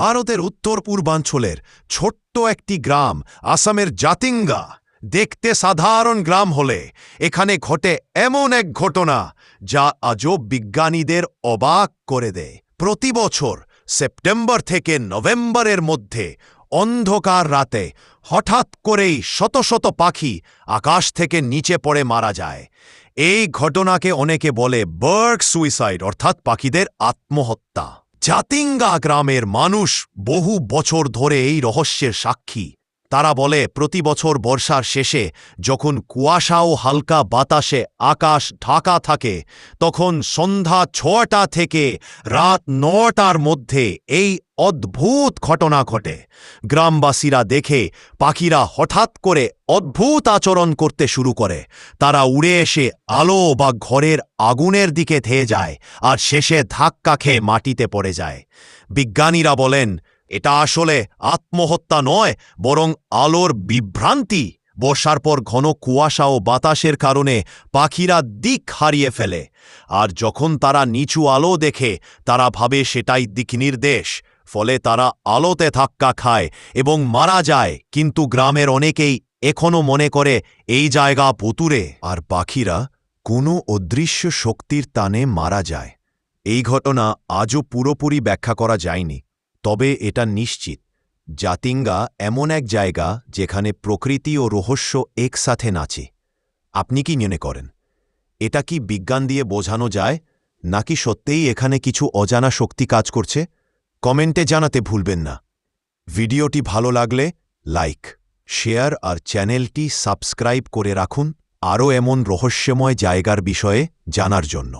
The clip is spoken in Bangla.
ভারতের উত্তর পূর্বাঞ্চলের ছোট্ট একটি গ্রাম আসামের জাতিঙ্গা দেখতে সাধারণ গ্রাম হলে এখানে ঘটে এমন এক ঘটনা যা আজও বিজ্ঞানীদের অবাক করে দেয়। প্রতি বছর সেপ্টেম্বর থেকে নভেম্বরের মধ্যে অন্ধকার রাতে হঠাৎ করেই শত শত পাখি আকাশ থেকে নিচে পড়ে মারা যায়। এই ঘটনাকে অনেকে বলে বার্ড সুইসাইড, অর্থাৎ পাখিদের আত্মহত্যা। জাতিঙ্গা গ্রামের মানুষ বহু বছর ধরে এই রহস্যের সাক্ষী। তারা বলে, প্রতি বছর বর্ষার শেষে যখন কুয়াশা ও হালকা বাতাসে আকাশ ঢাকা থাকে, তখন সন্ধ্যা ছটা থেকে রাত নটার মধ্যে এই অদ্ভুত ঘটনা ঘটে। গ্রামবাসীরা দেখে পাখিরা হঠাৎ করে অদ্ভুত আচরণ করতে শুরু করে। তারা উড়ে এসে আলো বা ঘরের আগুনের দিকে ধেয়ে যায় আর শেষে ধাক্কা খেয়ে মাটিতে পড়ে যায়। বিজ্ঞানীরা বলেন, এটা আসলে আত্মহত্যা নয়, বরং আলোর বিভ্রান্তি। বর্ষার পর ঘন কুয়াশা ও বাতাসের কারণে পাখিরা দিক হারিয়ে ফেলে। আর যখন তারা নিচু আলো দেখে, তারা ভাবে সেটাই দিক নির্দেশ। ফলে তারা আলোতে ধাক্কা খায় এবং মারা যায়। কিন্তু গ্রামের অনেকেই এখনও মনে করে, এই জায়গা পুতুরে আর পাখিরা কোনো অদৃশ্য শক্তির টানে মারা যায়। এই ঘটনা আজও পুরোপুরি ব্যাখ্যা করা যায়নি। তবে এটা নিশ্চিত। জাতিঙ্গা এমন এক জায়গা যেখানে প্রকৃতি ও রহস্য একসাথে নাচে। আপনি কি মনে করেন, এটা কি বিজ্ঞান দিয়ে বোঝানো যায়, নাকি সত্যিই এখানে কিছু অজানা শক্তি কাজ করছে? কমেন্টে জানাতে ভুলবেন না। ভিডিওটি ভালো লাগলে লাইক, শেয়ার আর চ্যানেলটি সাবস্ক্রাইব করে রাখুন। আরও এমন রহস্যময় জায়গার বিষয়ে জানার জন্য।